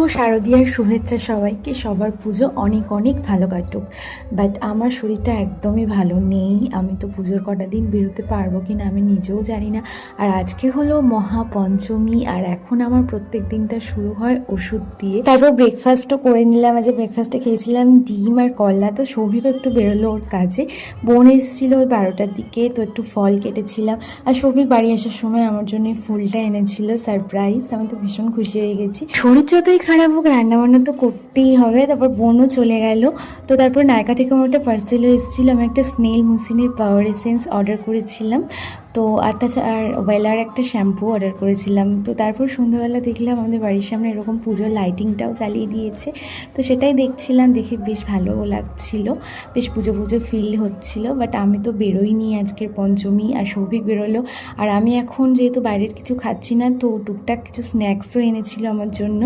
ও শারদীয়ার শুভেচ্ছা সবাইকে। সবার পুজো অনেক অনেক ভালো কাটুক। বাট আমার শরীরটা একদমই ভালো নেই। আমি তো পুজোর কটা দিন বেরোতে পারব কি না আমি নিজেও জানি না। আর আজকের হলো মহাপঞ্চমী আর এখন আমার প্রত্যেক দিনটা শুরু হয় ওষুধ দিয়ে। তারপর ব্রেকফাস্টও করে নিলাম। আজ ব্রেকফাস্টে খেয়েছিলাম ডিম আর কলা। তো সৌভিকও একটু বেরোলো ওর কাজে। বোন এসেছিল ওই বারোটার দিকে, তো একটু ফল কেটেছিলাম। আর সৌভিক বাড়ি আসার সময় আমার জন্য ফুলটা এনেছিল সারপ্রাইজ আমি তো ভীষণ খুশি হয়ে গেছি। শরীর যতই খারাপ হোক, রান্নাবান্না তো করতেই হবে, তারপর বোনও চলে গেল। তো তারপর নায়কা থেকে আমার একটা পার্সেলও এসেছিল, আমি একটা স্নেল মুসিনের পাওয়ার এসেন্স অর্ডার করেছিলাম। তো আর তাছাড়া, আর ওয়েলার একটা শ্যাম্পু অর্ডার করেছিলাম। তো তারপর সন্ধ্যাবেলা দেখলাম আমাদের বাড়ির সামনে এরকম পুজোর লাইটিংটাও চালিয়ে দিয়েছে। তো সেটাই দেখছিলাম, দেখে বেশ ভালো লাগছিল, বেশ পুজো পুজো ফিল হচ্ছিল। বাট আমি তো বেরোইনি আজকের পঞ্চমী, আর সৌভিক বেরোলো। আর আমি এখন যেহেতু বাইরের কিছু খাচ্ছি না, তো টুকটাক কিছু স্ন্যাক্সও এনেছিল আমার জন্য।